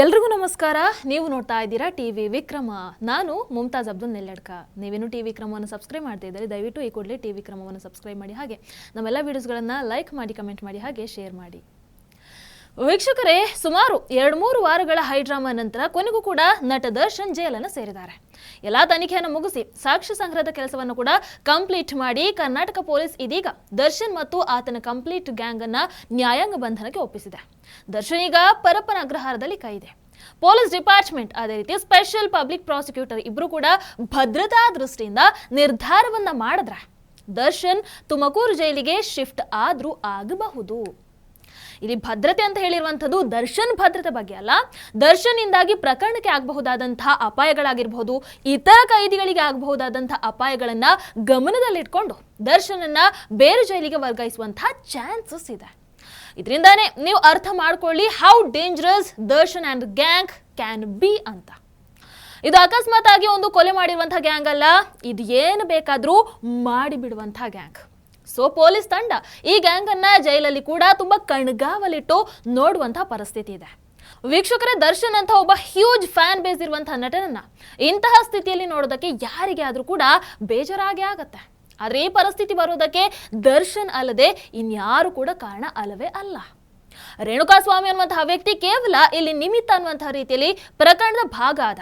ಎಲ್ರಿಗೂ ನಮಸ್ಕಾರ. ನೀವು ನೋಡ್ತಾ ಇದ್ದೀರಾ ಟಿ ವಿ ವಿಕ್ರಮ. ನಾನು ಮುಮ್ತಾಜ್ ಅಬ್ದುಲ್ ನೆಲ್ಲಡ್ಕ. ನೀವೇನು ಟಿ ವಿಕ್ರಮವನ್ನು ಸಬ್ಸ್ಕ್ರೈಬ್ ಮಾಡ್ತಾ ಇದ್ದಾರೆ, ದಯವಿಟ್ಟು ಈ ಕೂಡಲೇ ಟಿ ವಿಕ್ರಮವನ್ನು ಸಬ್ಸ್ಕ್ರೈಬ್ ಮಾಡಿ ಹಾಗೆ. ನಮ್ಮೆಲ್ಲ ವೀಡಿಯೋಸ್ಗಳನ್ನು ಲೈಕ್ ಮಾಡಿ ಕಮೆಂಟ್ ಮಾಡಿ ಹಾಗೆ ಶೇರ್ ಮಾಡಿ. ವೀಕ್ಷಕರೇ, ಸುಮಾರು ಎರಡು ಮೂರು ವಾರಗಳ ಹೈಡ್ರಾಮಾ ನಂತರ ಕೊನೆಗೂ ಕೂಡ ನಟ ದರ್ಶನ್ ಜೈಲನ್ನು ಸೇರಿದ್ದಾರೆ. ಎಲ್ಲ ತನಿಖೆಯನ್ನು ಮುಗಿಸಿ ಸಾಕ್ಷ್ಯ ಸಂಗ್ರಹದ ಕೆಲಸವನ್ನು ಕೂಡ ಕಂಪ್ಲೀಟ್ ಮಾಡಿ ಕರ್ನಾಟಕ ಪೊಲೀಸ್ ಇದೀಗ ದರ್ಶನ್ ಮತ್ತು ಆತನ ಕಂಪ್ಲೀಟ್ ಗ್ಯಾಂಗ್ ಅನ್ನ ನ್ಯಾಯಾಂಗ ಬಂಧನಕ್ಕೆ ಒಪ್ಪಿಸಿದೆ. ದರ್ಶನ್ ಈಗ ಪರಪ್ಪನ ಅಗ್ರಹಾರದಲ್ಲಿ ಕೈದೆ ಪೊಲೀಸ್ ಡಿಪಾರ್ಟ್ಮೆಂಟ್, ಅದೇ ರೀತಿ ಸ್ಪೆಷಲ್ ಪಬ್ಲಿಕ್ ಪ್ರಾಸಿಕ್ಯೂಟರ್ ಇಬ್ರು ಕೂಡ ಭದ್ರತಾ ದೃಷ್ಟಿಯಿಂದ ನಿರ್ಧಾರವನ್ನ ಮಾಡಿದ್ರೆ ದರ್ಶನ್ ತುಮಕೂರು ಜೈಲಿಗೆ ಶಿಫ್ಟ್ ಆದ್ರೂ ಆಗಬಹುದು. ಇಲ್ಲಿ ಭದ್ರತೆ ಅಂತ ಹೇಳಿರುವಂಥದ್ದು ದರ್ಶನ್ ಭದ್ರತೆ ಬಗ್ಗೆ ಅಲ್ಲ. ದರ್ಶನ್ ಇಂದಾಗಿ ಪ್ರಕರಣಕ್ಕೆ ಆಗಬಹುದಾದಂತಹ ಅಪಾಯಗಳಾಗಿರಬಹುದು ಇತರ ಕೈದಿಗಳಿಗೆ ಆಗಬಹುದಾದಂತಹ ಅಪಾಯಗಳನ್ನ ಗಮನದಲ್ಲಿಟ್ಕೊಂಡು ದರ್ಶನನ್ನ ಬೇರೆ ಜೈಲಿಗೆ ವರ್ಗಾಯಿಸುವಂತಹ ಚಾನ್ಸಸ್ ಇದೆ. ಇದರಿಂದಾನೇ ನೀವು ಅರ್ಥ ಮಾಡ್ಕೊಳ್ಳಿ how dangerous Darshan and gang can be ಅಂತ. ಇದು ಅಕಸ್ಮಾತ್ ಆಗಿ ಒಂದು ಕೊಲೆ ಮಾಡಿರುವಂತಹ ಗ್ಯಾಂಗ್ ಅಲ್ಲ, ಇದು ಏನು ಬೇಕಾದರೂ ಮಾಡಿಬಿಡುವಂತಹ ಗ್ಯಾಂಗ್ ಸೊ ಪೊಲೀಸ್ ತಂಡ ಈ ಗ್ಯಾಂಗ್ ಅನ್ನ ಜೈಲಲ್ಲಿ ಕೂಡ ತುಂಬಾ ಕಣ್ಗಾವಲಿಟ್ಟು ನೋಡುವಂತ ಪರಿಸ್ಥಿತಿ ಇದೆ. ವೀಕ್ಷಕರೇ, ದರ್ಶನ್ ಅಂತ ಒಬ್ಬ ಹ್ಯೂಜ್ ಫ್ಯಾನ್ ಬೇಸ್ ಇರುವಂತಹ ನಟನನ್ನ ಇಂತಹ ಸ್ಥಿತಿಯಲ್ಲಿ ನೋಡೋದಕ್ಕೆ ಯಾರಿಗೆ ಆದ್ರೂ ಕೂಡ ಬೇಜಾರಾಗೇ ಆಗತ್ತೆ. ಆದ್ರೆ ಈ ಪರಿಸ್ಥಿತಿ ಬರೋದಕ್ಕೆ ದರ್ಶನ್ ಅಲ್ಲದೆ ಇನ್ಯಾರು ಕೂಡ ಕಾರಣ ಅಲ್ಲವೇ ಅಲ್ಲ. ರೇಣುಕಾಸ್ವಾಮಿ ಅನ್ನುವಂತಹ ವ್ಯಕ್ತಿ ಕೇವಲ ಇಲ್ಲಿ ನಿಮಿತ್ತ ಅನ್ನುವಂತಹ ರೀತಿಯಲ್ಲಿ ಪ್ರಕರಣದ ಭಾಗ ಆದ.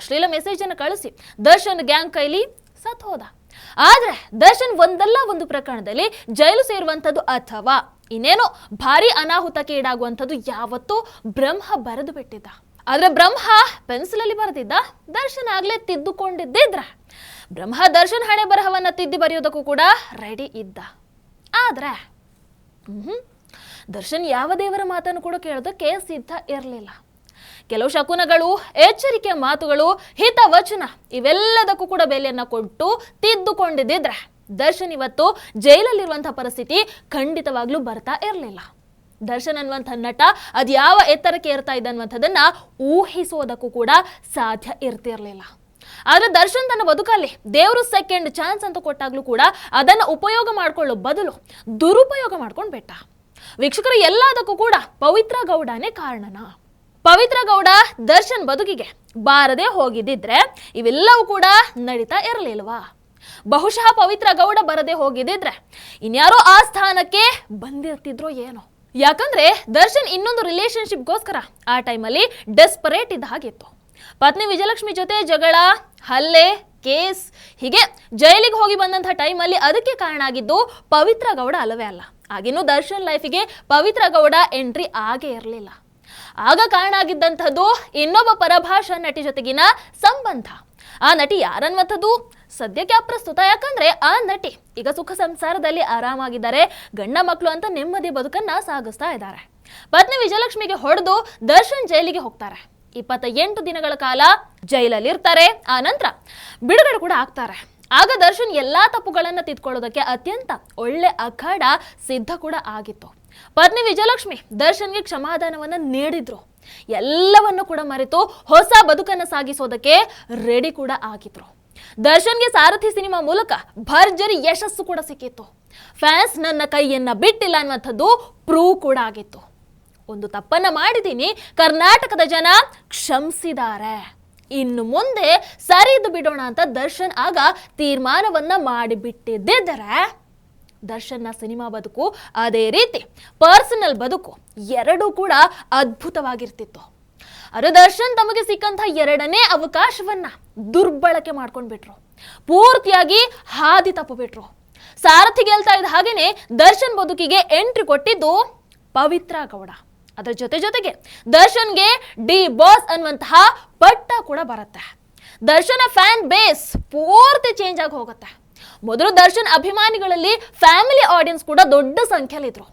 ಅಶ್ಲೀಲ ಮೆಸೇಜ್ ಅನ್ನು ಕಳಿಸಿ ದರ್ಶನ್ ಗ್ಯಾಂಗ್ ಕೈಲಿ ಸತ್ ಹೋದ. ಆದ್ರೆ ದರ್ಶನ್ ಒಂದಲ್ಲ ಒಂದು ಪ್ರಕರಣದಲ್ಲಿ ಜೈಲು ಸೇರುವಂಥದ್ದು ಅಥವಾ ಇನ್ನೇನೋ ಭಾರಿ ಅನಾಹುತಕ್ಕೆ ಈಡಾಗುವಂಥದ್ದು ಯಾವತ್ತೂ ಬ್ರಹ್ಮ ಬರೆದು ಬಿಟ್ಟಿದ್ದ. ಆದ್ರೆ ಬ್ರಹ್ಮ ಪೆನ್ಸಿಲಲ್ಲಿ ಬರೆದಿದ್ದ, ದರ್ಶನ್ ಆಗ್ಲೇ ತಿದ್ದುಕೊಂಡಿದ್ದಿದ್ರ ಬ್ರಹ್ಮ ದರ್ಶನ್ ಹಣೆ ಬರಹವನ್ನ ತಿದ್ದಿ ಬರೆಯೋದಕ್ಕೂ ಕೂಡ ರೆಡಿ ಇದ್ದ. ಆದ್ರೆ, ಹ್ಮ್, ದರ್ಶನ್ ಯಾವ ದೇವರ ಮಾತನ್ನು ಕೂಡ ಕೇಳೋದಕ್ಕೆ ಸಿದ್ಧ ಇರಲಿಲ್ಲ. ಕೆಲವು ಶಕುನಗಳು ಎಚ್ಚರಿಕೆ ಮಾತುಗಳು, ಹಿತವಚನ ಇವೆಲ್ಲದಕ್ಕೂ ಕೂಡ ಬೆಲೆಯನ್ನ ಕೊಟ್ಟು ತಿದ್ದುಕೊಂಡಿದ್ದಿದ್ರೆ ದರ್ಶನ್ ಇವತ್ತು ಜೈಲಲ್ಲಿರುವಂತಹ ಪರಿಸ್ಥಿತಿ ಖಂಡಿತವಾಗ್ಲೂ ಬರ್ತಾ ಇರಲಿಲ್ಲ. ದರ್ಶನ್ ಅನ್ನುವಂಥ ನಟ ಅದು ಯಾವ ಎತ್ತರಕ್ಕೆ ಏರ್ತಾ ಇದ್ದ ಅನ್ನುವಂಥದ್ದನ್ನ ಊಹಿಸೋದಕ್ಕೂ ಕೂಡ ಸಾಧ್ಯ ಇರ್ತಿರ್ಲಿಲ್ಲ. ಆದ್ರೆ ದರ್ಶನ್ ತನ್ನ ಬದುಕಲ್ಲಿ ದೇವರು ಸೆಕೆಂಡ್ ಚಾನ್ಸ್ ಅಂತ ಕೊಟ್ಟಾಗ್ಲೂ ಕೂಡ ಅದನ್ನ ಉಪಯೋಗ ಮಾಡ್ಕೊಳ್ಳೋ ಬದಲು ದುರುಪಯೋಗ ಮಾಡ್ಕೊಂಡು ಬಿಟ್ಟ ವೀಕ್ಷಕರು, ಎಲ್ಲದಕ್ಕೂ ಕೂಡ ಪವಿತ್ರ ಗೌಡನೇ ಕಾರಣನಾ. ಪವಿತ್ರ ಗೌಡ ದರ್ಶನ್ ಬದುಕಿಗೆ ಬಾರದೆ ಹೋಗಿದ್ದಿದ್ರೆ ಇವೆಲ್ಲವೂ ಕೂಡ ನಡೀತಾ ಇರಲಿಲ್ವಾ? ಬಹುಶಃ ಪವಿತ್ರ ಗೌಡ ಬರದೆ ಹೋಗಿದ್ದಿದ್ರೆ ಇನ್ಯಾರೋ ಆ ಸ್ಥಾನಕ್ಕೆ ಬಂದಿರ್ತಿದ್ರೋ ಏನೋ. ಯಾಕಂದ್ರೆ ದರ್ಶನ್ ಇನ್ನೊಂದು ರಿಲೇಶನ್ಶಿಪ್ಗೋಸ್ಕರ ಆ ಟೈಮಲ್ಲಿ ಡೆಸ್ಪರೇಟ್ ಇದ್ದ ಹಾಗಿತ್ತು. ಪತ್ನಿ ವಿಜಯಲಕ್ಷ್ಮಿ ಜೊತೆ ಜಗಳ, ಹಲ್ಲೆ, ಕೇಸ್ ಹೀಗೆ ಜೈಲಿಗೆ ಹೋಗಿ ಬಂದಂಥ ಟೈಮಲ್ಲಿ ಅದಕ್ಕೆ ಕಾರಣ ಆಗಿದ್ದು ಪವಿತ್ರ ಗೌಡ ಅಲ್ಲವೇ ಅಲ್ಲ. ಆಗಿನ್ನೂ ದರ್ಶನ್ ಲೈಫಿಗೆ ಪವಿತ್ರ ಗೌಡ ಎಂಟ್ರಿ ಆಗೇ ಇರಲಿಲ್ಲ. ಆಗ ಕಾರಣ ಆಗಿದ್ದಂಥದ್ದು ಇನ್ನೊಬ್ಬ ಪರಭಾಷಾ ನಟಿ ಜೊತೆಗಿನ ಸಂಬಂಧ. ಆ ನಟಿ ಯಾರನ್ನುವಂಥದ್ದು ಸದ್ಯಕ್ಕೆ ಅಪ್ರಸ್ತುತ ಯಾಕಂದ್ರೆ ಆ ನಟಿ ಈಗ ಸುಖ ಸಂಸಾರದಲ್ಲಿ ಆರಾಮಾಗಿದ್ದಾರೆ, ಗಂಡ ಮಕ್ಕಳು ಅಂತ ನೆಮ್ಮದಿ ಬದುಕನ್ನ ಸಾಗಿಸ್ತಾ ಇದ್ದಾರೆ. ಪತ್ನಿ ವಿಜಯಲಕ್ಷ್ಮಿಗೆ ಹೊಡೆದು ದರ್ಶನ್ ಜೈಲಿಗೆ ಹೋಗ್ತಾರೆ. ಇಪ್ಪತ್ತ ಎಂಟು ದಿನಗಳ ಕಾಲ ಜೈಲಲ್ಲಿ ಇರ್ತಾರೆ ಆ ನಂತರ ಬಿಡುಗಡೆ ಕೂಡ ಆಗ್ತಾರೆ. ಆಗ ದರ್ಶನ್ ಎಲ್ಲಾ ತಪ್ಪುಗಳನ್ನ ತಿದ್ಕೊಳ್ಳೋದಕ್ಕೆ ಅತ್ಯಂತ ಒಳ್ಳೆ ಅಖಾಡ ಸಿದ್ಧ ಕೂಡ ಆಗಿತ್ತು. ಪತ್ನಿ ವಿಜಯಲಕ್ಷ್ಮಿ ದರ್ಶನ್ಗೆ ಕ್ಷಮಾದಾನವನ್ನ ನೀಡಿದ್ರು. ಎಲ್ಲವನ್ನು ಕೂಡ ಮರೆತು ಹೊಸ ಬದುಕನ್ನ ಸಾಗಿಸೋದಕ್ಕೆ ರೆಡಿ ಕೂಡ ಆಗಿದ್ರು. ದರ್ಶನ್ಗೆ ಸಾರಥಿ ಸಿನಿಮಾ ಮೂಲಕ ಭರ್ಜರಿ ಯಶಸ್ಸು ಕೂಡ ಸಿಕ್ಕಿತ್ತು. ಫ್ಯಾನ್ಸ್ ನನ್ನ ಕೈಯನ್ನ ಬಿಟ್ಟಿಲ್ಲ ಅನ್ನುವಂಥದ್ದು ಪ್ರೂವ್ ಕೂಡ ಆಗಿತ್ತು. ಒಂದು ತಪ್ಪನ್ನ ಮಾಡಿದ್ದೀನಿ ಕರ್ನಾಟಕದ ಜನ ಕ್ಷಮಿಸಿದ್ದಾರೆ. ಇನ್ನು ಮುಂದೆ ಸರಿದು ಬಿಡೋಣ ಅಂತ ದರ್ಶನ್ ಆಗ ತೀರ್ಮಾನವನ್ನ ಮಾಡಿಬಿಟ್ಟಿದ್ದರೆ ದರ್ಶನ್ನ ಸಿನಿಮಾ ಬದುಕು ಅದೇ ರೀತಿ ಪರ್ಸನಲ್ ಬದುಕು ಎರಡೂ ಕೂಡ ಅದ್ಭುತವಾಗಿರ್ತಿತ್ತು. ಅರೆ ದರ್ಶನ್ ತಮಗೆ ಸಿಕ್ಕಂಥ ಎರಡನೇ ಅವಕಾಶವನ್ನ ದುರ್ಬಳಕೆ ಮಾಡ್ಕೊಂಡ್ಬಿಟ್ರು. ಪೂರ್ತಿಯಾಗಿ ಹಾದಿ ತಪ್ಪುಬಿಟ್ರು. ಸಾರಥಿ ಗೆಲ್ತಾ ಇದ್ದ ಹಾಗೇನೆ ದರ್ಶನ್ ಬದುಕಿಗೆ ಎಂಟ್ರಿ ಕೊಟ್ಟಿದ್ದು ಪವಿತ್ರ ಗೌಡ. ಅದರ ಜೊತೆ ಜೊತೆಗೆ ದರ್ಶನ್ಗೆ ಡಿ ಬಾಸ್ ಅನ್ನುವಂತಹ ಪಟ್ಟ ಕೂಡ ಬರುತ್ತೆ. ದರ್ಶನ ಫ್ಯಾನ್ ಬೇಸ್ ಪೂರ್ತಿ ಚೇಂಜ್ ಆಗಿ ಹೋಗುತ್ತೆ. ಮೊದಲು ದರ್ಶನ್ ಅಭಿಮಾನಿಗಳಲ್ಲಿ ಫ್ಯಾಮಿಲಿ ಆಡಿಯನ್ಸ್ ಕೂಡ ದೊಡ್ಡ ಸಂಖ್ಯೆಯಲ್ಲಿದ್ರು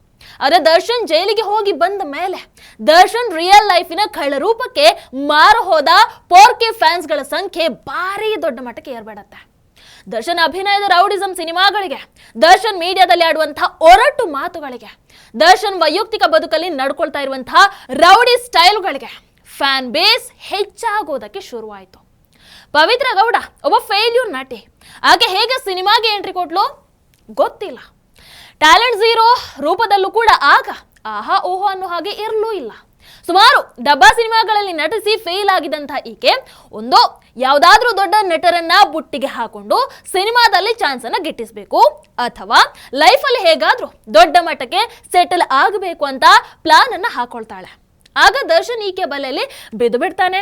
ಆದರೆ ದರ್ಶನ್ ಜೈಲಿಗೆ ಹೋಗಿ ಬಂದ ಮೇಲೆ ದರ್ಶನ್ ರಿಯಲ್ ಲೈಫಿನ ಕಳ್ಳರೂಪಕ್ಕೆ ಮಾರು ಹೋದ ಪೋರ್ಕೆ ಫ್ಯಾನ್ಸ್ಗಳ ಸಂಖ್ಯೆ ಭಾರಿ ದೊಡ್ಡ ಮಟ್ಟಕ್ಕೆ ಏರ್ಬೇಡತ್ತೆ. ದರ್ಶನ್ ಅಭಿನಯದ ರೌಡಿಸಂ ಸಿನಿಮಾಗಳಿಗೆ, ದರ್ಶನ್ ಮೀಡಿಯಾದಲ್ಲಿ ಆಡುವಂತಹ ಒರಟು ಮಾತುಗಳಿಗೆ, ದರ್ಶನ್ ವೈಯಕ್ತಿಕ ಬದುಕಲ್ಲಿ ನಡ್ಕೊಳ್ತಾ ಇರುವಂತಹ ರೌಡಿ ಸ್ಟೈಲ್ಗಳಿಗೆ ಫ್ಯಾನ್ ಬೇಸ್ ಹೆಚ್ಚಾಗೋದಕ್ಕೆ ಶುರುವಾಯಿತು. ಪವಿತ್ರ ಗೌಡ, ಒಬ್ಬ ಫೇಲ್ಯೂರ್ ನಟಿ ಆಕೆ ಹೇಗೆ ಸಿನಿಮಾಗೆ ಎಂಟ್ರಿ ಕೊಟ್ಲು? ಗೊತ್ತಿಲ್ಲ. ಟ್ಯಾಲೆಂಟ್ ಝೀರೋ ರೂಪದಲ್ಲೂ ಕೂಡ ಆಗ ಆಹಾ ಓಹೋ ಅನ್ನೋ ಹಾಗೆ ಇರಲೂ ಇಲ್ಲ. ಸುಮಾರು ಡಬ್ಬಾ ಸಿನಿಮಾಗಳಲ್ಲಿ ನಟಿಸಿ ಫೇಲ್ ಆಗಿದಂಥ ಈಕೆ ಒಂದು ಯಾವುದಾದ್ರೂ ದೊಡ್ಡ ನಟರನ್ನ ಬುಟ್ಟಿಗೆ ಹಾಕೊಂಡು ಸಿನಿಮಾದಲ್ಲಿ ಚಾನ್ಸ್ ಅನ್ನ ಗಿಟ್ಟಿಸ್ಬೇಕು. ಅಥವಾ ಲೈಫಲ್ಲಿ ಹೇಗಾದ್ರೂ ದೊಡ್ಡ ಮಟ್ಟಕ್ಕೆ ಸೆಟಲ್ ಆಗಬೇಕು ಅಂತ ಪ್ಲಾನ್ ಅನ್ನ ಹಾಕೊಳ್ತಾಳೆ. ಆಗ ದರ್ಶನ್ ಈಕೆ ಬಲೆಯಲ್ಲಿ ಬಿದ್ದು ಬಿಡ್ತಾನೆ.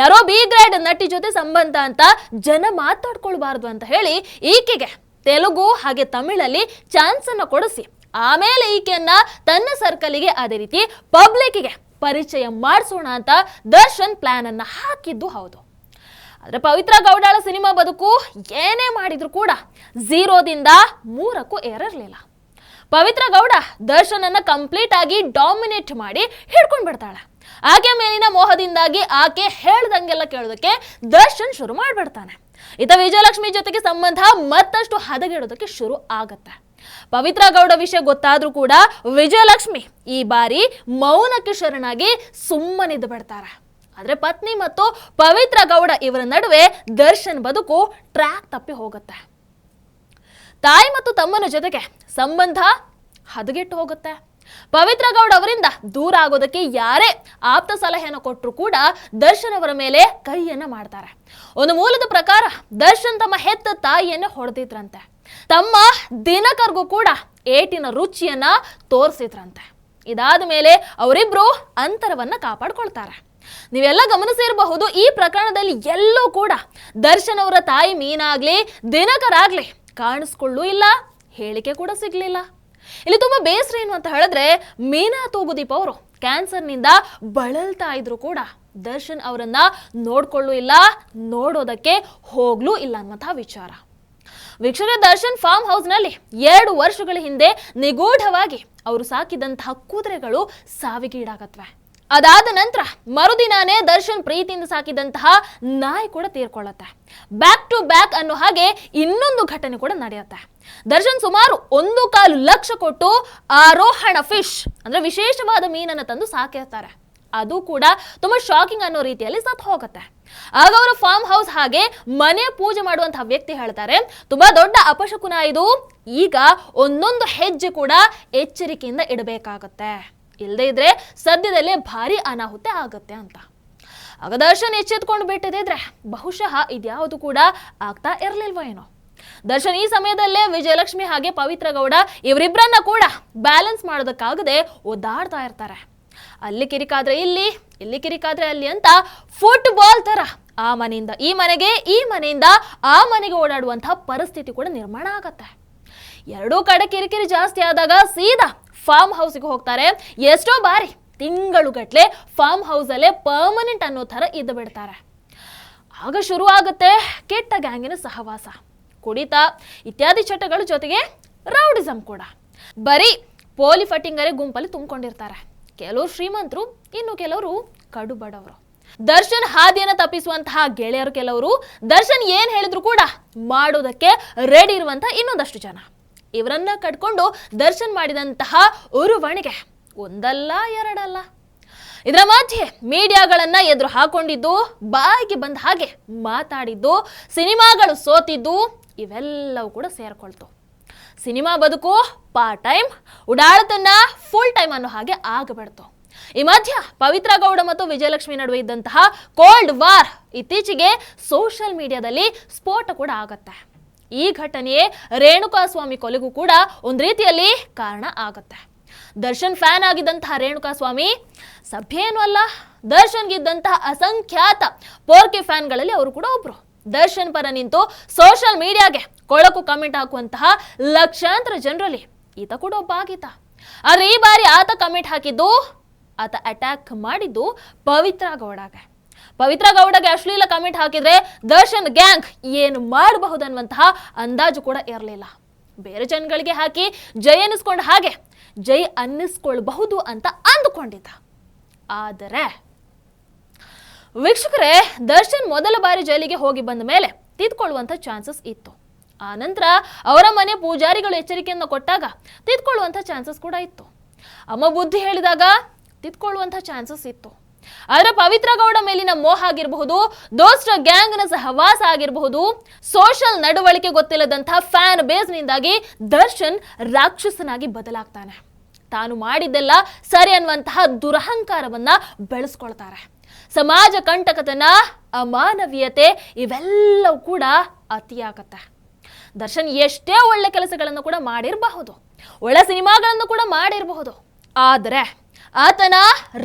ಯಾರೋ ಬಿ ಗ್ರೇಡ್ ನಟಿ ಜೊತೆ ಸಂಬಂಧ ಅಂತ ಜನ ಮಾತಾಡ್ಕೊಳ್ಬಾರ್ದು ಅಂತ ಹೇಳಿ ಈಕೆಗೆ ತೆಲುಗು ಹಾಗೆ ತಮಿಳಲ್ಲಿ ಚಾನ್ಸ್ ಅನ್ನ ಕೊಡಿಸಿ. ಆಮೇಲೆ ಈಕೆಯನ್ನ ತನ್ನ ಸರ್ಕಲಿಗೆ ಅದೇ ರೀತಿ ಪಬ್ಲಿಕ್ಗೆ ಪರಿಚಯ ಮಾಡಿಸೋಣ ಅಂತ ದರ್ಶನ್ ಪ್ಲಾನ್ ಅನ್ನ ಹಾಕಿದ್ದು ಹೌದು. ಆದ್ರೆ ಪವಿತ್ರ ಗೌಡಾಳ ಸಿನಿಮಾ ಬದುಕು ಏನೇ ಮಾಡಿದ್ರು ಕೂಡ ಝೀರೋದಿಂದ ಮೂರಕ್ಕೂ ಏರಿರಲಿಲ್ಲ. ಪವಿತ್ರ ಗೌಡ ದರ್ಶನನ್ನ ಕಂಪ್ಲೀಟ್ ಆಗಿ ಡಾಮಿನೇಟ್ ಮಾಡಿ ಹಿಡ್ಕೊಂಡ್ ಬಿಡ್ತಾಳೆ. ಆಕೆ ಮೇಲಿನ ಮೋಹದಿಂದಾಗಿ ಆಕೆ ಹೇಳ್ದಂಗೆಲ್ಲ ಕೇಳೋದಕ್ಕೆ ದರ್ಶನ್ ಶುರು ಮಾಡ್ಬಿಡ್ತಾನೆ. ಇತ ವಿಜಯಲಕ್ಷ್ಮಿ ಜೊತೆಗೆ ಸಂಬಂಧ ಮತ್ತಷ್ಟು ಹದಗೆಡೋದಕ್ಕೆ ಶುರು ಆಗತ್ತೆ. ಪವಿತ್ರ ಗೌಡ ವಿಷಯ ಗೊತ್ತಾದ್ರೂ ಕೂಡ ವಿಜಯಲಕ್ಷ್ಮಿ ಈ ಬಾರಿ ಮೌನಕ್ಕೆ ಶರಣಾಗಿ ಸುಮ್ಮನಿದ್ದು ಬಿಡ್ತಾರೆ. ಆದ್ರೆ ಪತ್ನಿ ಮತ್ತು ಪವಿತ್ರ ಗೌಡ ಇವರ ನಡುವೆ ದರ್ಶನ್ ಬದುಕು ಟ್ರ್ಯಾಕ್ ತಪ್ಪಿ ಹೋಗುತ್ತೆ. ತಾಯಿ ಮತ್ತು ತಮ್ಮನ ಜೊತೆಗೆ ಸಂಬಂಧ ಹದಗೆಟ್ಟು ಹೋಗುತ್ತೆ. ಪವಿತ್ರ ಗೌಡ ಅವರಿಂದ ದೂರ ಆಗೋದಕ್ಕೆ ಯಾರೇ ಆಪ್ತ ಸಲಹೆಯನ್ನು ಕೊಟ್ಟರು ಕೂಡ ದರ್ಶನ್ ಅವರ ಮೇಲೆ ಕೈಯನ್ನ ಮಾಡ್ತಾರೆ. ಒಂದು ಮೂಲದ ಪ್ರಕಾರ ದರ್ಶನ್ ತಮ್ಮ ಹೆತ್ತ ತಾಯಿಯನ್ನು ಹೊಡೆದಿದ್ರಂತೆ. ತಮ್ಮ ದಿನಕರ್ಗೂ ಕೂಡ ಏಟಿನ ರುಚಿಯನ್ನ ತೋರಿಸಿದ್ರಂತೆ. ಇದಾದ ಮೇಲೆ ಅವರಿಬ್ರು ಅಂತರವನ್ನ ಕಾಪಾಡ್ಕೊಳ್ತಾರೆ. ನೀವೆಲ್ಲ ಗಮನಿಸಿರಬಹುದು, ಈ ಪ್ರಕರಣದಲ್ಲಿ ಎಲ್ಲೂ ಕೂಡ ದರ್ಶನ್ ಅವರ ತಾಯಿ ಮೀನಾಗ್ಲಿ ದಿನಕರಾಗ್ಲಿ ಕಾಣಿಸ್ಕೊಳ್ಳೂ ಇಲ್ಲ, ಹೇಳಿಕೆ ಕೂಡ ಸಿಗ್ಲಿಲ್ಲ. ಇಲ್ಲಿ ತುಂಬಾ ಬೇಸರ ಏನು ಅಂತ ಹೇಳಿದ್ರೆ, ಮೀನಾ ತೂಗುದೀಪ್ ಅವರು ಕ್ಯಾನ್ಸರ್ನಿಂದ ಬಳಲ್ತಾ ಇದ್ರು ಕೂಡ ದರ್ಶನ್ ಅವರನ್ನ ನೋಡ್ಕೊಳ್ಳೂ ಇಲ್ಲ, ನೋಡೋದಕ್ಕೆ ಹೋಗ್ಲೂ ಇಲ್ಲ ಅನ್ನುವಂತಹ ವಿಚಾರ. ವೀಕ್ಷಕ ದರ್ಶನ್ ಫಾರ್ಮ್ ಹೌಸ್ನಲ್ಲಿ ಎರಡು ವರ್ಷಗಳ ಹಿಂದೆ ನಿಗೂಢವಾಗಿ ಅವರು ಸಾಕಿದಂತಹ ಕುದುರೆಗಳು ಸಾವಿಗೀಡಾಗತ್ವೆ. ಅದಾದ ನಂತರ ಮರುದಿನಾನೇ ದರ್ಶನ್ ಪ್ರೀತಿಯಿಂದ ಸಾಕಿದಂತಹ ನಾಯಿ ಕೂಡ ತೀರ್ಕೊಳ್ಳುತ್ತೆ. ಬ್ಯಾಕ್ ಟು ಬ್ಯಾಕ್ ಅನ್ನೋ ಹಾಗೆ ಇನ್ನೊಂದು ಘಟನೆ ಕೂಡ ನಡೆಯುತ್ತೆ. ದರ್ಶನ್ ಸುಮಾರು ಒಂದು ಕಾಲು ಲಕ್ಷ ಕೊಟ್ಟು ಆರೋಹಣ ಫಿಶ್, ಅಂದ್ರೆ ವಿಶೇಷವಾದ ಮೀನನ್ನು ತಂದು ಸಾಕಿರ್ತಾರೆ. ಅದು ಕೂಡ ತುಂಬಾ ಶಾಕಿಂಗ್ ಅನ್ನೋ ರೀತಿಯಲ್ಲಿ ಸತ್ ಹೋಗುತ್ತೆ. ಆಗ ಅವರು ಫಾರ್ಮ್ ಹೌಸ್ ಹಾಗೆ ಮನೆ ಪೂಜೆ ಮಾಡುವಂತಹ ವ್ಯಕ್ತಿ ಹೇಳ್ತಾರೆ, ತುಂಬಾ ದೊಡ್ಡ ಅಪಶಕುನ ಇದು. ಈಗ ಒಂದೊಂದು ಹೆಜ್ಜೆ ಕೂಡ ಎಚ್ಚರಿಕೆಯಿಂದ ಇಡಬೇಕಾಗತ್ತೆ. ಇಲ್ಲದೇ ಇದ್ರೆ ಸದ್ಯದಲ್ಲೇ ಭಾರಿ ಅನಾಹುತ ಆಗತ್ತೆ ಅಂತ. ಆಗ ದರ್ಶನ್ ಎಚ್ಚೆತ್ಕೊಂಡು ಬಿಟ್ಟಿದ್ರೆ ಬಹುಶಃ ಇದ್ಯಾವುದು ಕೂಡ ಆಗ್ತಾ ಇರಲಿಲ್ವ ಏನೋ. ದರ್ಶನ್ ಈ ಸಮಯದಲ್ಲೇ ವಿಜಯಲಕ್ಷ್ಮಿ ಹಾಗೆ ಪವಿತ್ರ ಗೌಡ ಇವರಿಬ್ಬರನ್ನ ಕೂಡ ಬ್ಯಾಲೆನ್ಸ್ ಮಾಡೋದಕ್ಕಾಗದೆ ಒದ್ದಾಡ್ತಾ ಇರ್ತಾರೆ. ಅಲ್ಲಿ ಕಿರಿಕಾದ್ರೆ ಇಲ್ಲಿ ಇಲ್ಲಿ ಕಿರಿಕಾದ್ರೆ ಅಲ್ಲಿ ಅಂತ ಫುಟ್ಬಾಲ್ ತರ ಆ ಮನೆಯಿಂದ ಈ ಮನೆಗೆ, ಈ ಮನೆಯಿಂದ ಆ ಮನೆಗೆ ಓಡಾಡುವಂತಹ ಪರಿಸ್ಥಿತಿ ಕೂಡ ನಿರ್ಮಾಣ ಆಗತ್ತೆ. ಎರಡೂ ಕಡೆ ಕಿರಿಕಿರಿ ಜಾಸ್ತಿ ಆದಾಗ ಸೀದಾ ಫಾರ್ಮ್ ಹೌಸ್ಗೆ ಹೋಗ್ತಾರೆ. ಎಷ್ಟೋ ಬಾರಿ ತಿಂಗಳುಗಟ್ಟಲೆ ಫಾರ್ಮ್ ಹೌಸಲ್ಲೇ ಪರ್ಮನೆಂಟ್ ಅನ್ನೋ ಥರ ಇದ್ದು ಬಿಡ್ತಾರೆ. ಆಗ ಶುರು ಆಗುತ್ತೆ ಕೆಟ್ಟ ಗ್ಯಾಂಗಿನ ಸಹವಾಸ. ಕುಡಿತ ಇತ್ಯಾದಿ ಚಟಗಳ ಜೊತೆಗೆ ರೌಡಿಸಮ್ ಕೂಡ. ಬರೀ ಪೋಲಿ ಫಟಿಂಗರೇ ಗುಂಪಲ್ಲಿ ತುಂಬಿಕೊಂಡಿರ್ತಾರೆ. ಕೆಲವರು ಶ್ರೀಮಂತರು, ಇನ್ನು ಕೆಲವರು ಕಡು ಬಡವರು. ದರ್ಶನ್ ಹಾದಿಯನ್ನು ತಪ್ಪಿಸುವಂತಹ ಗೆಳೆಯರು ಕೆಲವರು. ದರ್ಶನ್ ಏನು ಹೇಳಿದ್ರು ಕೂಡ ಮಾಡೋದಕ್ಕೆ ರೆಡಿ ಇರುವಂತಹ ಇನ್ನೊಂದಷ್ಟು ಜನ. ಇವರನ್ನ ಕಟ್ಕೊಂಡು ದರ್ಶನ್ ಮಾಡಿದಂತಹ ಉರುವಣಿಗೆ. ಒಂದಲ್ಲ, ಎರಡಲ್ಲ. ಇದರ ಮಧ್ಯೆ ಮೀಡಿಯಾಗಳನ್ನ ಎದುರು ಹಾಕೊಂಡಿದ್ದು, ಬಾಯಿಗೆ ಬಂದ ಹಾಗೆ ಮಾತಾಡಿದ್ದು, ಸಿನಿಮಾಗಳು ಸೋತಿದ್ದು, ಇವೆಲ್ಲವೂ ಕೂಡ ಸೇರ್ಕೊಳ್ತು. ಸಿನಿಮಾ ಬದುಕು ಪಾರ್ಟ್ ಟೈಮ್ ಉಡಾಳತನ್ನ ಫುಲ್ ಟೈಮ್ ಅನ್ನೋ ಹಾಗೆ ಆಗಬಿಡ್ತು ಈ ಮಧ್ಯ ಪವಿತ್ರ ಗೌಡ ಮತ್ತು ವಿಜಯಲಕ್ಷ್ಮಿ ನಡುವೆ ಇದ್ದಂತಹ ಕೋಲ್ಡ್ ವಾರ್ ಇತ್ತೀಚೆಗೆ ಸೋಷಿಯಲ್ ಮೀಡಿಯಾದಲ್ಲಿ ಸ್ಫೋಟ ಕೂಡ ಆಗತ್ತೆ. ಈ ಘಟನೆಯೇ ರೇಣುಕಾಸ್ವಾಮಿ ಕೊಲೆಗೂ ಕೂಡ ಒಂದು ರೀತಿಯಲ್ಲಿ ಕಾರಣ ಆಗುತ್ತೆ. ದರ್ಶನ್ ಫ್ಯಾನ್ ಆಗಿದ್ದಂತಹ ರೇಣುಕಾಸ್ವಾಮಿ, ಸಭ್ಯೇನು ಅಲ್ಲ ದರ್ಶನ್ಗಿದ್ದಂತಹ ಅಸಂಖ್ಯಾತ ಪೋರ್ಕೆ ಫ್ಯಾನ್ಗಳಲ್ಲಿ ಅವರು ಕೂಡ ಒಬ್ರು. ದರ್ಶನ್ ಪರ ನಿಂತು ಸೋಷಿಯಲ್ ಮೀಡಿಯಾಗೆ ಕೊಳಕು ಕಮೆಂಟ್ ಹಾಕುವಂತಹ ಲಕ್ಷಾಂತರ ಜನರಲ್ಲಿ ಈತ ಕೂಡ ಒಬ್ಬ ಆಗಿದ್ದ. ಆದ್ರೆ ಈ ಬಾರಿ ಆತ ಕಮೆಂಟ್ ಹಾಕಿದ್ದು, ಆತ ಅಟ್ಯಾಕ್ ಮಾಡಿದ್ದು ಪವಿತ್ರ ಗೌಡಗೆ. ಪವಿತ್ರ ಗೌಡಗೆ ಅಶ್ಲೀಲ ಕಮೆಂಟ್ ಹಾಕಿದ್ರೆ ದರ್ಶನ್ ಗ್ಯಾಂಗ್ ಏನು ಮಾಡಬಹುದು ಅನ್ನುವಂತಹ ಅಂದಾಜು ಕೂಡ ಇರಲಿಲ್ಲ. ಬೇರೆ ಜನಗಳಿಗೆ ಹಾಕಿ ಜೈ ಅನ್ನಿಸ್ಕೊಂಡ ಹಾಗೆ ಜೈ ಅನ್ನಿಸ್ಕೊಳ್ಬಹುದು ಅಂತ ಅಂದುಕೊಂಡಿದ್ದ. ಆದರೆ ವೀಕ್ಷಕರೇ, ದರ್ಶನ್ ಮೊದಲ ಬಾರಿ ಜೈಲಿಗೆ ಹೋಗಿ ಬಂದ ಮೇಲೆ ತಿದ್ಕೊಳ್ಳುವಂಥ ಚಾನ್ಸಸ್ ಇತ್ತು. ಆನಂತರ ನಂತರ ಅವರ ಮನೆ ಪೂಜಾರಿಗಳು ಎಚ್ಚರಿಕೆಯನ್ನು ಕೊಟ್ಟಾಗ ತಿದ್ಕೊಳ್ಳುವಂತ ಚಾನ್ಸಸ್ ಕೂಡ ಇತ್ತು. ಅಮ್ಮ ಬುದ್ಧಿ ಹೇಳಿದಾಗ ತಿದ್ಕೊಳ್ಳುವಂತ ಚಾನ್ಸಸ್ ಇತ್ತು. ಆದರೆ ಪವಿತ್ರ ಗೌಡ ಮೇಲಿನ ಮೋಹ ಆಗಿರಬಹುದು ಗ್ಯಾಂಗ್ ಗ್ಯಾಂಗ್ನ ಸಹವಾಸ ಆಗಿರಬಹುದು ಸೋಷಲ್ ನಡವಳಿಕೆ ಗೊತ್ತಿಲ್ಲದಂತಹ ಫ್ಯಾನ್ ಬೇಸ್ ನಿಂದಾಗಿ ದರ್ಶನ್ ರಾಕ್ಷಸನಾಗಿ ಬದಲಾಗ್ತಾನೆ. ತಾನು ಮಾಡಿದ್ದೆಲ್ಲ ಸರಿ ಅನ್ನುವಂತಹ ದುರಹಂಕಾರವನ್ನ ಬೆಳೆಸ್ಕೊಳ್ತಾರೆ. ಸಮಾಜ ಕಂಟಕತನ, ಅಮಾನವೀಯತೆ ಇವೆಲ್ಲವೂ ಕೂಡ ಅತಿಯಾಗತ್ತೆ. ದರ್ಶನ್ ಎಷ್ಟೇ ಒಳ್ಳೆ ಕೆಲಸಗಳನ್ನು ಕೂಡ ಮಾಡಿರಬಹುದು, ಒಳ್ಳೆ ಸಿನಿಮಾಗಳನ್ನು ಕೂಡ ಮಾಡಿರಬಹುದು, ಆದರೆ ಆತನ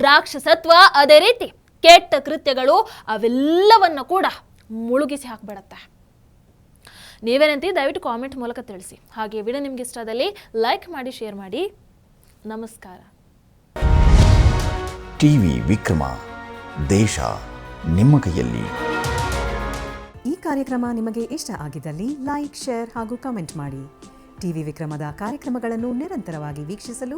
ರಾಕ್ಷಸತ್ವ ಅದೇ ರೀತಿ ಕೆಟ್ಟ ಕೃತ್ಯಗಳು ಅವೆಲ್ಲವನ್ನು ಕೂಡ ಮುಳುಗಿಸಿ ಹಾಕ್ಬಿಡತ್ತೆ. ನೀವೇನಂತೀವಿ ದಯವಿಟ್ಟು ಕಾಮೆಂಟ್ ಮೂಲಕ ತಿಳಿಸಿ. ಹಾಗೆ ವಿಡಿಯೋ ನಿಮ್ಗೆ ಇಷ್ಟ ಆದಲ್ಲಿ ಲೈಕ್ ಮಾಡಿ ಶೇರ್ ಮಾಡಿ. ನಮಸ್ಕಾರ. ಟಿವಿ ವಿಕ್ರಮ ದೇಶ ನಿಮ್ಮ ಕೈಯಲ್ಲಿ. ಈ ಕಾರ್ಯಕ್ರಮ ನಿಮಗೆ ಇಷ್ಟ ಆಗಿದ್ದಲ್ಲಿ ಲೈಕ್ ಶೇರ್ ಹಾಗೂ ಕಾಮೆಂಟ್ ಮಾಡಿ. ಟಿವಿ ವಿಕ್ರಮದ ಕಾರ್ಯಕ್ರಮಗಳನ್ನು ನಿರಂತರವಾಗಿ ವೀಕ್ಷಿಸಲು